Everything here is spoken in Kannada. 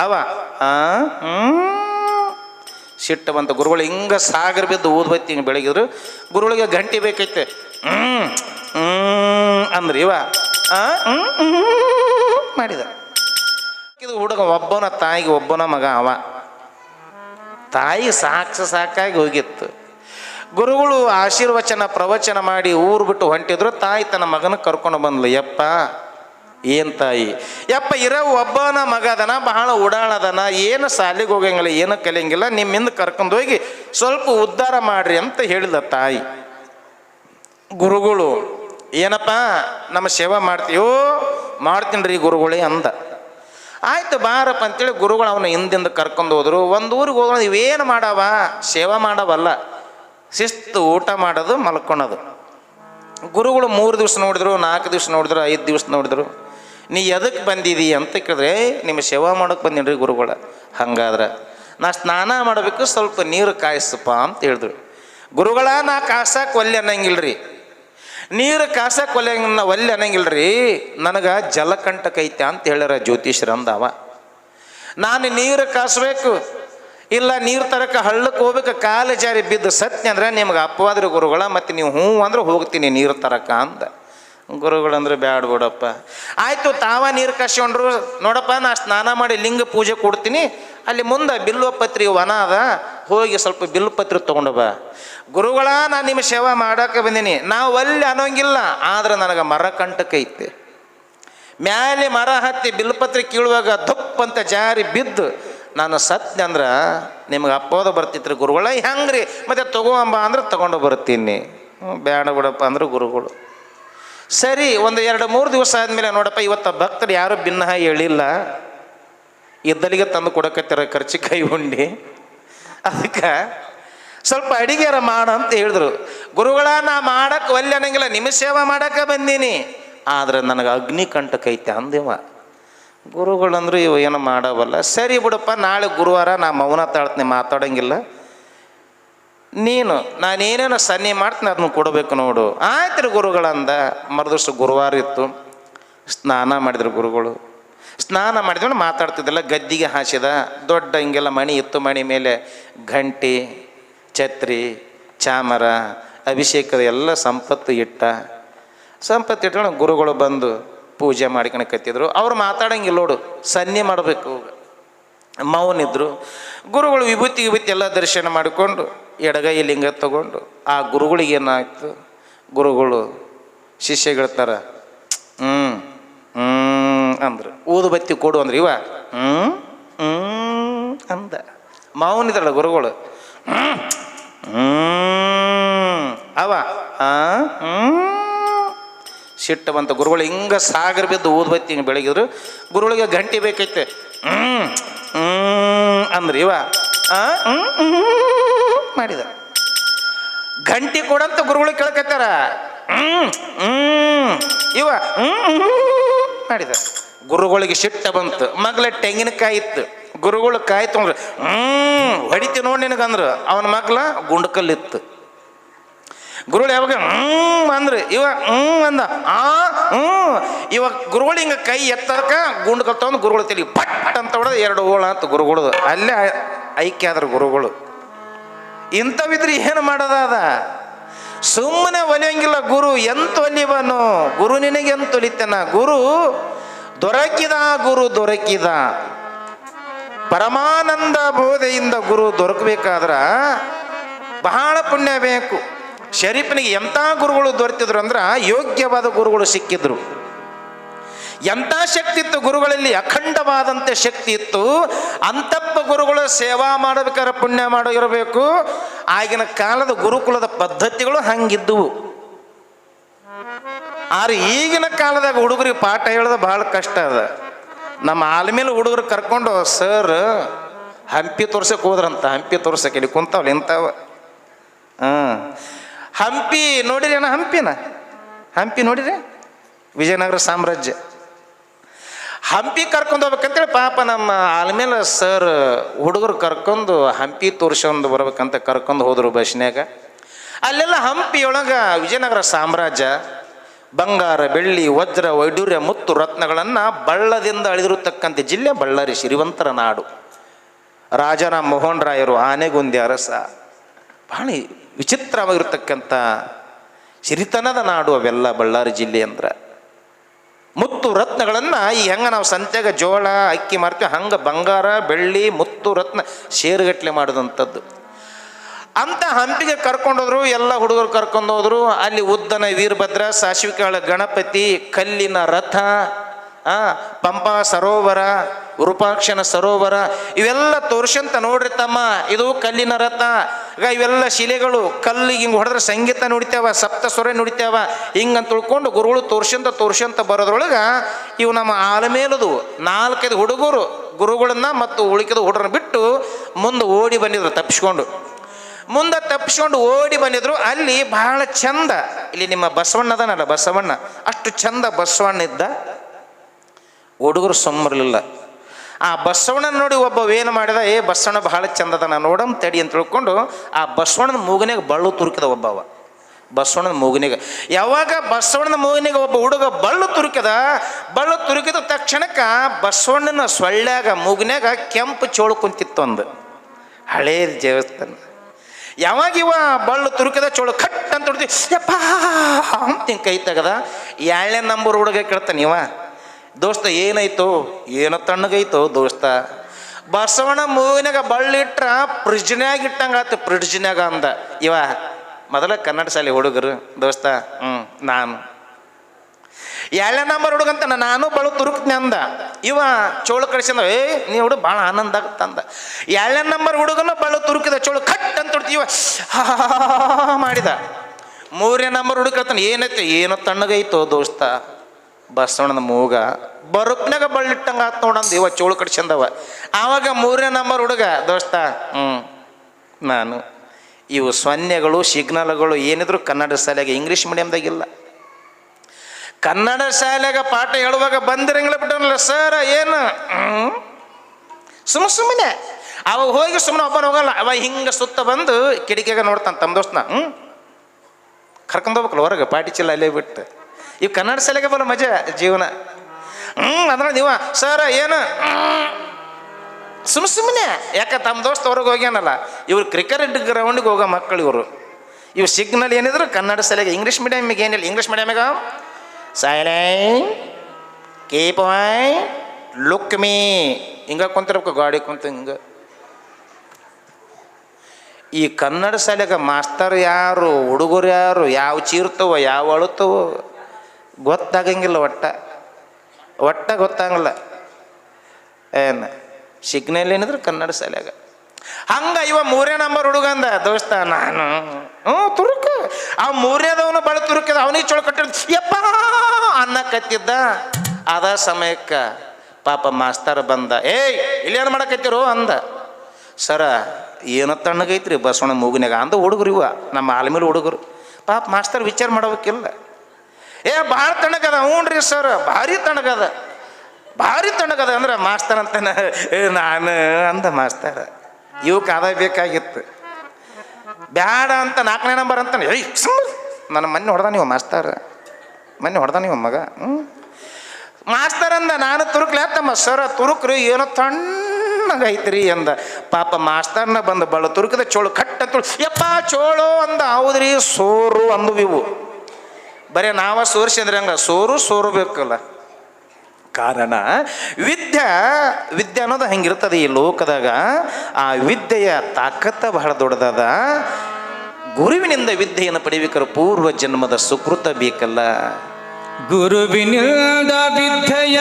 ಅವ. ಸಿಟ್ಟು ಬಂತು ಗುರುಗಳು ಹಿಂಗೆ ಸಾಗರ ಬಿದ್ದು ಊದ್ಬತ್ತಿ ಹಿಂಗೆ ಬೆಳಗಿದ್ರು. ಗುರುಗಳಿಗೆ ಗಂಟೆ ಬೇಕೈತೆ. ಹ್ಞೂ ಅಂದ್ರಿ ಇವ. ಮಾಡಿದ. ಇದು ಹುಡುಗ ಒಬ್ಬನ ತಾಯಿಗೆ ಒಬ್ಬನ ಮಗ ಅವ. ತಾಯಿ ಸಾಕ್ಷ ಸಾಕಾಗಿ ಹೋಗಿತ್ತು. ಗುರುಗಳು ಆಶೀರ್ವಚನ ಪ್ರವಚನ ಮಾಡಿ ಊರು ಬಿಟ್ಟು ಹೊಂಟಿದ್ರು. ತಾಯಿ ತನ್ನ ಮಗನ ಕರ್ಕೊಂಡು ಬಂದ್ಲು. ಯಪ್ಪ ಏನು ತಾಯಿ? ಯಪ್ಪ ಇರೋ ಒಬ್ಬನ ಮಗ ಅದನ, ಬಹಳ ಉಡಾಳದನ ಏನು ಸಾಲಿಗೆ ಹೋಗಂಗಿಲ್ಲ ಏನು ಕಲಿಯಂಗಿಲ್ಲ, ನಿಮ್ಮಿಂದ ಕರ್ಕೊಂಡು ಹೋಗಿ ಸ್ವಲ್ಪ ಉದ್ಧಾರ ಮಾಡ್ರಿ ಅಂತ ಹೇಳಿದ ತಾಯಿ. ಗುರುಗಳು, ಏನಪ್ಪ, ನಮ್ಮ ಸೇವೆ ಮಾಡ್ತೀವೋ ಮಾಡ್ತೀನಿ ರೀ ಗುರುಗಳೇ ಅಂದ. ಆಯ್ತು ಬಾರಪ್ಪ ಅಂತೇಳಿ ಗುರುಗಳು ಅವನ ಹಿಂದಿಂದ ಕರ್ಕೊಂಡು ಹೋದ್ರು. ಒಂದು ಊರಿಗೆ ಹೋಗೋಣ ಇವೇನು ಮಾಡವ? ಸೇವೆ ಮಾಡವಲ್ಲ. ಶಿಸ್ತು ಊಟ ಮಾಡೋದು, ಮಲ್ಕೊಳೋದು. ಗುರುಗಳು ಮೂರು ದಿವಸ ನೋಡಿದ್ರು, ನಾಲ್ಕು ದಿವಸ ನೋಡಿದ್ರು, ಐದು ದಿವಸ ನೋಡಿದ್ರು. ನೀ ಎದಕ್ಕೆ ಬಂದಿದಿ ಅಂತ ಕೇಳಿದ್ರೆ ನಿಮ್ಮ ಸೇವಾ ಮಾಡೋಕೆ ಬಂದೀನಿ ರೀ ಗುರುಗಳ. ಹಂಗಾದ್ರೆ, ನಾ ಸ್ನಾನ ಮಾಡಬೇಕು, ಸ್ವಲ್ಪ ನೀರು ಕಾಯಿಸಪ್ಪ ಅಂತ ಹೇಳಿದ್ರು. ಗುರುಗಳ, ನಾ ಕಾಸಕ್ಕೆ ಒಲ್ಲೆ ಅನ್ನಂಗಿಲ್ರಿ. ನೀರು ಕಾಸಕ್ಕೆ ಒಲ್ಲೆ ಒಲ್ಲೆ ಅನ್ನಂಗಿಲ್ರಿ. ನನಗೆ ಜಲಕಂಟಕ ಐತೆ ಅಂತ ಹೇಳ್ಯಾರ ಜ್ಯೋತಿಷ್ಯರು ಅಂದವ. ನಾನು ನೀರು ಕಾಸಬೇಕು. ಇಲ್ಲ, ನೀರು ತರಕ ಹಳ್ಳಕ್ಕೆ ಹೋಗ್ಬೇಕು. ಕಾಲು ಜಾರಿ ಬಿದ್ದು ಸತ್ಯ ಅಂದ್ರೆ, ನಿಮ್ಗೆ ಅಪ್ಪವಾದ್ರಿ ಗುರುಗಳ, ಮತ್ತು ನೀವು ಹ್ಞೂ ಅಂದ್ರೆ ಹೋಗ್ತೀನಿ ನೀರು ತರಕ ಅಂದ. ಗುರುಗಳಂದ್ರೆ ಬ್ಯಾಡ ಬಿಡಪ್ಪ. ಆಯಿತು ತಾವ ನೀರು ಕಾಸ್ಕೊಂಡ್ರು ನೋಡಪ್ಪ, ನಾ ಸ್ನಾನ ಮಾಡಿ ಲಿಂಗ ಪೂಜೆ ಕೊಡ್ತೀನಿ. ಅಲ್ಲಿ ಮುಂದೆ ಬಿಲ್ವಪತ್ರಿ ವನ ಅದ, ಹೋಗಿ ಸ್ವಲ್ಪ ಬಿಲ್ವಪತ್ರಿ ಬಾ. ಗುರುಗಳ, ನಾನು ನಿಮ್ಮ ಸೇವೆ ಮಾಡಕ್ಕೆ ಬಂದೀನಿ. ನಾವು ಅಲ್ಲಿ ಅನ್ನೋಂಗಿಲ್ಲ, ಆದ್ರೆ ನನಗೆ ಮರ ಕಂಟಕ ಐತೆ. ಮ್ಯಾಲೆ ಮರ ಹತ್ತಿ ಬಿಲ್ಪತ್ರೆ ಕೀಳುವಾಗ ಅಂತ ಜಾರಿ ಬಿದ್ದು, ನಾನು ಸತ್ಯ ಅಂದ್ರೆ ನಿಮ್ಗೆ ಅಪ್ಪೋದ ಬರ್ತಿತ್ರಿ ಗುರುಗಳ, ಹೆಂಗ್ರಿ? ಮತ್ತೆ ತಗೋಂಬ ಅಂದ್ರೆ ತಗೊಂಡು ಬರ್ತೀನಿ. ಬೇಡ ಬಿಡಪ್ಪ ಅಂದ್ರೆ ಗುರುಗಳು. ಸರಿ, ಒಂದು ಎರಡು ಮೂರು ದಿವಸ ಆದಮೇಲೆ ನೋಡಪ್ಪ, ಇವತ್ತು ಭಕ್ತರು ಯಾರು ಭಿನ್ನ ಹೇಳಿಲ್ಲ. ಇದ್ದಲಿಗೆ ತಂದು ಕೊಡಕತ್ತಿರ ಖರ್ಚು ಕೈ ಉಂಡಿ. ಅದಕ್ಕೆ ಸ್ವಲ್ಪ ಅಡಿಗೆರ ಮಾಡ ಅಂತ ಹೇಳಿದ್ರು. ಗುರುಗಳ, ನಾ ಮಾಡಕ್ಕೆ ಒಲ್ಲೆ ಅನ್ನಂಗಿಲ್ಲ, ನಿಮ್ಮ ಸೇವೆ ಮಾಡಕ್ಕೆ ಬಂದೀನಿ. ಆದ್ರೆ ನನಗೆ ಅಗ್ನಿ ಕಂಟಕ ಐತೆ ಅಂದೇವ. ಗುರುಗಳಂದ್ರೆ ಇವ ಏನು ಮಾಡವಲ್ಲ. ಸರಿ ಬಿಡಪ್ಪ, ನಾಳೆ ಗುರುವಾರ ನಾ ಮೌನ ತಾಳ್ತೀನಿ ಮಾತಾಡಂಗಿಲ್ಲ. ನೀನು ನಾನೇನೇನು ಸನ್ನೆ ಮಾಡ್ತೀನಿ, ಅದನ್ನು ಕೊಡಬೇಕು ನೋಡು. ಆಯ್ತು ಗುರುಗಳಂದ ಮರದಷ್ಟು ಗುರುವಾರ ಇತ್ತು. ಸ್ನಾನ ಮಾಡಿದ್ರು ಗುರುಗಳು. ಸ್ನಾನ ಮಾಡಿದ್ಮೇಲೆ ಮಾತಾಡ್ತಿದ್ದಿಲ್ಲ ಗದ್ದಿಗೆ ಹಾಸಿದ, ದೊಡ್ಡ ಹಿಂಗೆಲ್ಲ ಮಣಿ ಇತ್ತು, ಮಣಿ ಮೇಲೆ ಘಂಟಿ, ಛತ್ರಿ, ಚಾಮರ, ಅಭಿಷೇಕದ ಎಲ್ಲ ಸಂಪತ್ತು ಇಟ್ಟ. ಸಂಪತ್ತು ಇಟ್ಕೊಂಡು ಗುರುಗಳು ಬಂದು ಪೂಜೆ ಮಾಡ್ಕೊಂಡು ಕತ್ತಿದ್ರು. ಅವ್ರು ಮಾತಾಡಂಗಿಲ್ಲ ನೋಡು, ಸನ್ನೆ ಮಾಡಬೇಕು. ಮೌನಿದ್ರು. ಗುರುಗಳು ವಿಭೂತಿ ವಿಭೂತಿ ಎಲ್ಲ ದರ್ಶನ ಮಾಡಿಕೊಂಡು ಎಡಗೈ ಲಿಂಗ ತಗೊಂಡು ಆ ಗುರುಗಳಿಗೆ ಏನಾಯ್ತು? ಗುರುಗಳು ಶಿಷ್ಯಗಳಿರ್ತಾರೆ ಹ್ಞೂ ಹ್ಞೂ ಅಂದ್ರು. ಊದುಬತ್ತಿ ಕೊಡು ಅಂದ್ರೆ. ಇವ ಹ್ಞೂ ಹ್ಞೂ ಅಂದ. ಮೌನಿದಳ ಗುರುಗಳು. ಹ್ಞೂ ಹ್ಞೂ ಅವ ಹ್ಞೂ ಸಿಟ್ಟು ಬಂತ ಗುರುಗಳು ಹಿಂಗೆ ಸಾಗರ ಬಿದ್ದು ಊದುಬತ್ತಿ ಹಿಂಗೆ ಬೆಳಗಿದ್ರು. ಗುರುಗಳಿಗೆ ಗಂಟೆ ಬೇಕೈತೆ. ಹ್ಮ್ ಹ್ಞೂ ಅಂದ್ರಿ. ಇವ ಹ್ಞೂ ಮಾಡಿದ. ಗಂಟೆ ಕೊಡಂತ ಗುರುಗಳು ಕೇಳ್ಕತ್ತಾರ. ಇವ ಮಾಡಿದ. ಗುರುಗಳಿಗೆ ಶಿಟ್ಟ ಬಂತು. ಮಗ್ಲ ತೆಂಗಿನಕಾಯಿ ಇತ್ತು. ಗುರುಗಳು ಕಾಯಿ ತೊಗೊಂಡ್ರು ಹ್ಮ್, ಹೊಡಿತಿ ನೋಡಿ ನಿನಗಂದ್ರು ಅವನ ಮಗ್ಲ ಗುಂಡ್ಕಲ್ಲಿತ್ತು. ಗುರುಗಳು ಯಾವಾಗ ಹ್ಮ್ ಅಂದ್ರೆ. ಇವ, ಹ್ಮ್ ಅಂದ. ಆ, ಹ್ಮ್. ಇವಾಗ ಗುರುಗಳು ಹಿಂಗ ಕೈ ಎತ್ತದಕ ಗುಂಡ್ಕಲ್ ತಗೊಂಡು ಗುರುಗಳು ತಲಿ ಪಟ್ ಅಂತ ಹೊಡೆದು. ಎರಡು ಓಳ ಅಂತ ಗುರುಗಳು ಅಲ್ಲೇ ಐಕ್ಯ ಆದ್ರ ಗುರುಗಳು. ಇಂಥವಿದ್ರೆ ಏನು ಮಾಡೋದ ಅದ ಸುಮ್ಮನೆ ಒಲಿಯಂಗಿಲ್ಲ ಗುರು, ಎಂತ ಒಲಿವನು ಗುರು ನಿನಗೆ ಎಂತ ಒಲಿತಾನ? ಗುರು, ದೊರಕಿದ ಗುರು ದೊರಕಿದ. ಪರಮಾನಂದ ಬೋಧೆಯಿಂದ ಗುರು ದೊರಕಬೇಕಾದ್ರ ಬಹಳ ಪುಣ್ಯ ಬೇಕು. ಶರೀಫನಿಗೆ ಎಂಥ ಗುರುಗಳು ದೊರೆತಿದ್ರು ಅಂದ್ರೆ ಯೋಗ್ಯವಾದ ಗುರುಗಳು ಸಿಕ್ಕಿದ್ರು. ಎಂಥ ಶಕ್ತಿ ಇತ್ತು ಗುರುಗಳಲ್ಲಿ? ಅಖಂಡವಾದಂಥ ಶಕ್ತಿ ಇತ್ತು. ಅಂತಪ್ಪ ಗುರುಗಳು ಸೇವಾ ಮಾಡಬೇಕಾದ್ರೆ ಪುಣ್ಯ ಮಾಡೋ ಇರಬೇಕು. ಆಗಿನ ಕಾಲದ ಗುರುಕುಲದ ಪದ್ಧತಿಗಳು ಹಂಗಿದ್ದುವು. ಆದ್ರೆ ಈಗಿನ ಕಾಲದಾಗ ಹುಡುಗರಿಗೆ ಪಾಠ ಹೇಳೋದು ಭಾಳ ಕಷ್ಟ ಅದ. ನಮ್ಮ ಆಲ್ಮೇಲೆ ಹುಡುಗರು ಕರ್ಕೊಂಡು, ಸರ್, ಹಂಪಿ ತೋರ್ಸಕ್ಕೆ ಹೋದ್ರಂತ, ಹಂಪಿ ತೋರ್ಸಕ್ಕೆ ಇಲ್ಲಿ ಕುಂತಾವಲ್ಲ ಇಂಥವ. ಹಾಂ. ಹಂಪಿ ನೋಡಿರಿ ಅಣ್ಣ, ಹಂಪಿನ? ಹಂಪಿ ನೋಡಿರಿ? ವಿಜಯನಗರ ಸಾಮ್ರಾಜ್ಯ. ಹಂಪಿ ಕರ್ಕೊಂಡು ಹೋಗ್ಬೇಕಂತೇಳಿ ಪಾಪ ನಮ್ಮ ಆಲ್ಮೇಲೆ ಸರ್ ಹುಡುಗರು ಕರ್ಕೊಂಡು ಹಂಪಿ ತೋರ್ಸ್ಕೊಂಡು ಬರ್ಬೇಕಂತ ಕರ್ಕೊಂಡು ಹೋದರು ಬಸ್ನ್ಯಾಗ. ಅಲ್ಲೆಲ್ಲ ಹಂಪಿಯೊಳಗೆ ವಿಜಯನಗರ ಸಾಮ್ರಾಜ್ಯ, ಬಂಗಾರ, ಬೆಳ್ಳಿ, ವಜ್ರ ವೈಡೂರ್ಯ ಮುತ್ತು ರತ್ನಗಳನ್ನು ಬಳ್ಳದಿಂದ ಅಳಿದಿರತಕ್ಕಂಥ ಜಿಲ್ಲೆ ಬಳ್ಳಾರಿ ಶ್ರೀವಂತರ ನಾಡು. ರಾಜಾರಾಮ್ ಮೋಹನ್ ರಾಯರು ಆನೆಗುಂದಿ ಅರಸ ಬಹಳ ವಿಚಿತ್ರವಾಗಿರ್ತಕ್ಕಂಥ ಸಿರಿತನದ ನಾಡು ಅವೆಲ್ಲ ಬಳ್ಳಾರಿ ಜಿಲ್ಲೆ ಅಂದ್ರೆ. ಮುತ್ತು ರತ್ನಗಳನ್ನು ಈ ಹೆಂಗೆ ನಾವು ಸಂತ್ಯಾಗ ಜೋಳ, ಅಕ್ಕಿ ಮಾರ್ತೀವಿ ಹಂಗೆ ಬಂಗಾರ, ಬೆಳ್ಳಿ, ಮುತ್ತು ರತ್ನ ಶೇರುಗಟ್ಲೆ ಮಾಡಿದಂಥದ್ದು ಅಂತ ಹಂಪಿಗೆ ಕರ್ಕೊಂಡೋದ್ರು, ಎಲ್ಲ ಹುಡುಗರು ಕರ್ಕೊಂಡು ಹೋದ್ರು, ಅಲ್ಲಿ ಉದ್ದನ ವೀರಭದ್ರ ಸಾಸಿವಿಕಾಳ ಗಣಪತಿ, ಕಲ್ಲಿನ ರಥ ಪಂಪಾ ಸರೋವರ, ರೂಪಾಕ್ಷನ ಸರೋವರ, ಇವೆಲ್ಲ ತೋರ್ಸಂತ ನೋಡ್ರಿ ತಮ್ಮ, ಇದು ಕಲ್ಲಿನ ರಥ. ಈಗ ಇವೆಲ್ಲ ಶಿಲೆಗಳು ಕಲ್ಲಿಗೆ ಹಿಂಗೆ ಹೊಡೆದ್ರೆ ಸಂಗೀತ ನುಡಿತೇವ, ಸಪ್ತ ಸ್ವರ ನುಡಿತೇವ, ಹಿಂಗಂತ ತಿಳ್ಕೊಂಡು ಗುರುಗಳು ತೋರ್ಸಂತ ತೋರ್ಸಂತ ಬರೋದ್ರೊಳಗೆ ಇವು ನಮ್ಮ ಆಲಮೇಲದು ನಾಲ್ಕೈದು ಹುಡುಗರು ಗುರುಗಳನ್ನ ಮತ್ತು ಉಳಿಕಿದ ಹುಡುಗರನ್ನ ಬಿಟ್ಟು ಮುಂದೆ ಓಡಿ ಬಂದಿದ್ರು ತಪ್ಪಿಸ್ಕೊಂಡು ಮುಂದೆ ತಪ್ಪಿಸ್ಕೊಂಡು ಓಡಿ ಬಂದಿದ್ರು, ಅಲ್ಲಿ ಬಹಳ ಚಂದ, ಇಲ್ಲಿ ನಿಮ್ಮ ಬಸವಣ್ಣ ಅದನಲ್ಲ ಬಸವಣ್ಣ, ಅಷ್ಟು ಚಂದ ಬಸವಣ್ಣ ಇದ್ದ, ಹುಡುಗರು ಸುಮ್ಮರಲಿಲ್ಲ. ಆ ಬಸವಣ್ಣನ ನೋಡಿ ಒಬ್ಬ ಏನು ಮಾಡಿದ, ಏ ಬಸವಣ್ಣ, ಬಹಳ ಚಂದದನ, ನೋಡಮ್ ತಡಿ ಅಂತ ತಿಳ್ಕೊಂಡು ಆ ಬಸವಣ್ಣನ ಮೂಗನ್ಯಾಗ ಬಳ್ಳು ತುರುಕಿದ ಒಬ್ಬವ ಬಸವಣ್ಣನ ಮೂಗಿನಾಗ ಯಾವಾಗ ಬಸವಣ್ಣನ ಮೂಗನಿಗೆ ಒಬ್ಬ ಹುಡುಗ ಬಳ್ಳು ತುರುಕಿದ ಬಳ್ಳು ತುರುಕಿದ ತಕ್ಷಣಕ್ಕೆ ಬಸವಣ್ಣನ ಸೊಳ್ಳ್ಯಾಗ ಮೂಗಿನಾಗ ಕೆಂಪು ಚೋಳು ಕುಂತಿತ್ತು ಒಂದು ಹಳೇ ದೇವಸ್ಥಾನ. ಯಾವಾಗ ಇವ ಬಳ್ಳು ತುರುಕಿದ ಚೋಳು ಕಟ್ ಅಂತ ಹೊಡ್ತಿ ಯಪ್ಪ ಅಂತ ಕೈ ತೆಗದ, ಏಳನೇ ನಂಬರ್ ಹುಡುಗ ಕೇಳ್ತಾನೆ ಇವ. ದೋಸ್ತ ಏನಾಯ್ತು? ಏನೋ ತಣ್ಣಗೈತು ದೋಸ್ತ. ಬಸವಣ್ಣ ಮೂವಿನಾಗ ಬಳ್ಳಿಟ್ರ ಫ್ರಿಜ್ನ್ಯಾಗ ಇಟ್ಟಂಗ ಆತು ಫ್ರಿಡ್ಜ್ನ್ಯಾಗ ಅಂದ. ಇವ ಮೊದಲ ಕನ್ನಡ ಶಾಲೆ ಹುಡುಗರು, ದೋಸ್ತ. ಹ್ಞೂ ನಾನು. ಎರಡನೇ ನಂಬರ್ ಹುಡುಗಂತ ನಾನು ಬಳು ತುರುಕ್ತೀನಿ ಅಂದ. ಇವ ಚೋಳು ಕಳಿಸಿದ ಏ, ನೀ ಹುಡುಗ ಭಾಳ ಆನಂದ ಆಗುತ್ತಂದ ಎರಡನೇ ನಂಬರ್ ಹುಡುಗನ ಬಳು ತುರುಕಿದ, ಚೋಳು ಕಟ್ ಅಂತ ಇವ ಮಾಡಿದ. ಮೂರನೇ ನಂಬರ್ ಹುಡುಗ ಏನೈತೆ, ಏನೋ ತಣ್ಣಗೈತೋ ದೋಸ್ತ. ಬಸವಣ್ಣನ ಮೂಗ. ಬರುಕ್ನಾಗ ಬಳ್ಳಿಟ್ಟಂಗ ಆತ್ ನೋಡಂದು ಇವ ಚೋಳು ಕಡ್ಸಂದವ ಆವಾಗ ಮೂರನೇ ನಂಬರ್ ಹುಡುಗ, ದೋಸ್ತ ಹ್ಞೂ ನಾನು. ಇವು ಸೊನ್ನೆಗಳು ಸಿಗ್ನಲ್ಗಳು ಏನಿದ್ರು ಕನ್ನಡ ಶಾಲೆಗೆ ಇಂಗ್ಲೀಷ್ ಮೀಡಿಯಮ್ದಾಗಿಲ್ಲ ಕನ್ನಡ ಶಾಲೆಗ ಪಾಠ ಹೇಳುವಾಗ ಬಂದಿರಂಗಿಲ್ಲ ಬಿಟ್ಟನಲ್ಲ ಸರ್ ಏನು? ಸುಮ್ಮ ಸುಮ್ಮನೆ ಅವ ಹೋಗಿ ಸುಮ್ಮನೆ ಒಬ್ಬನ ಹೋಗಲ್ಲ. ಅವ ಹಿಂಗೆ ಸುತ್ತ ಬಂದು ಕಿಡಿಕೆಗೆ ನೋಡ್ತಾನೆ ತಮ್ಮ ದೋಸ್ತನ ಹ್ಞೂ ಕರ್ಕೊಂಡ್ ಹೋಗ್ಬೇಕಲ್ಲ ಹೊರಗೆ, ಪಾಟಿ ಚೀಲ ಅಲ್ಲೇ ಬಿಟ್ಟು. ಇವು ಕನ್ನಡ ಶಾಲೆಗೆ ಬಲ್ಲ ಮಜ, ಜೀವನ. ಹ್ಞೂ ಅಂದ್ರೆ ನೀವ, ಸರ, ಏನು? ಸುಮ್ ಸುಮ್ಮನೆ ಯಾಕೆ ತಮ್ಮ ದೋಸ್ತ ಹೊರಗೆ ಹೋಗ್ಯಾನಲ್ಲ, ಇವ್ರು ಕ್ರಿಕೆಟ್ ಗ್ರೌಂಡಿಗೆ ಹೋಗೋ ಮಕ್ಕಳು ಇವರು. ಇವು ಸಿಗ್ನಲ್ ಏನಿದ್ರು ಕನ್ನಡ ಶಾಲೆಗೆ ಇಂಗ್ಲೀಷ್ ಮೀಡಿಯಮಿಗೆ ಏನಿಲ್ಲ English ಮೀಡಿಯಮಿಗೆ silent keep my look me ಹಿಂಗ ಕುಂತಿರ್ಬೇಕು, ಗಾಡಿ ಕುಂತ ಹಿಂಗ. ಈ ಕನ್ನಡ ಶಾಲೆಗೆ ಮಾಸ್ತರ್ ಯಾರು, ಹುಡುಗರು ಯಾರು, ಯಾವ ಚೀರ್ತವೋ, ಯಾವ ಅಳುತ್ತವ. ಗೊತ್ತಾಗಂಗಿಲ್ಲ ಒಟ್ಟ. ಒಟ್ಟ ಗೊತ್ತಾಗಲ್ಲ. ಏನು? ಸಿಗ್ನಲ್ ಏನಿದ್ರು ಕನ್ನಡ ಶಾಲ್ಯಾಗ. ಹಂಗ ಇವ ಮೂರೇ ನಂಬರ್ ಹುಡುಗ ಅಂದ, ದೋಸ್ತ, ನಾನು, ಹ್ಞೂ, ತುರುಕು. ಆ ಮೂರನೇದವನು ಬಳ ತುರುಕಿದ, ಅವನಿಗೆ ಚೊಳ ಕಟ್ಟಿದ ಯಪ್ಪ ಅನ್ನಕತ್ತಿದ್ದ ಅದ ಸಮಯಕ್ಕೆ ಪಾಪ ಮಾಸ್ತರ್ ಬಂದ, ಏಯ್, ಇಲ್ಲೇನು ಮಾಡಕತ್ತಿರು? ಅಂದ. ಸರ, ಏನೋ ತಣ್ಣಗೈತ್ರಿ ಬಸವಣ್ಣ ಮೂಗಿನಾಗ ಅಂದ ಹುಡುಗರು ಇವ, ನಮ್ಮ ಆಲ್ಮೇಲೆ ಹುಡುಗರು. ಪಾಪ ಮಾಸ್ತರ್ ವಿಚಾರ ಮಾಡ್ಬೇಕಿಲ್ಲ ಏ, ಭಾಳ ತಣ್ಣಗದ ಹ್ಞೂ ಸರ್. ಭಾರಿ ತಣಗದ ಭಾರಿ ತಣಗದ ಅಂದ್ರೆ ಮಾಸ್ತರ್ ಅಂತ ನಾನು ಅಂದ ಮಾಸ್ತರ್. ಇವಕ್ಕೆ ಆದಾಯ ಬೇಕಾಗಿತ್ತು. ಬ್ಯಾಡ ಅಂತ ನಾಲ್ಕನೇ ನಂಬರ್ ಅಂತ ಏಯ್ ನನ್ನ ಮೊನ್ನೆ ಹೊಡೆದ ನೀವು ಮಾಸ್ತರ್. ಮೊನ್ನೆ ಹೊಡೆದ ನೀವು ಮಗ. ಹ್ಞೂ ಮಾಸ್ತರ್ ಅಂದ, ನಾನು ತುರುಕ್ಲೆ. ತಮ್ಮ ಸರ, ತುರುಕ್ರಿ ಏನೋ ತಣ್ಣಗೈತ್ರಿ ಅಂದ. ಪಾಪ ಮಾಸ್ತರ್ನ ಬಂದು ಬಳ ತುರುಕದ ಚೋಳು ಕಟ್ಟ ತುಳು. ಯಪ್ಪ ಚೋಳು ಅಂದ. ಹೌದ್ರಿ, ಸೋರು ಅಂದು ಇವು. ಬರೀ ನಾವ ಸೋರಿಸಿದ್ರೆ ಹಂಗ? ಸೋರು ಸೋರು ಬೇಕಲ್ಲ ಕಾರಣ, ವಿದ್ಯೆ ವಿದ್ಯೆ ಅನ್ನೋದು ಹೆಂಗಿರ್ತದೆ ಈ ಲೋಕದಾಗ. ಆ ವಿದ್ಯೆಯ ತಾಕತ್ತ ಬಹಳ ದೊಡ್ಡದದ. ಗುರುವಿನಿಂದ ವಿದ್ಯೆಯನ್ನು ಪಡಿಬೇಕಾದ್ರೆ ಪೂರ್ವ ಜನ್ಮದ ಸುಕೃತ ಬೇಕಲ್ಲ. ಗುರುವಿನಿಂದ ವಿದ್ಯೆಯ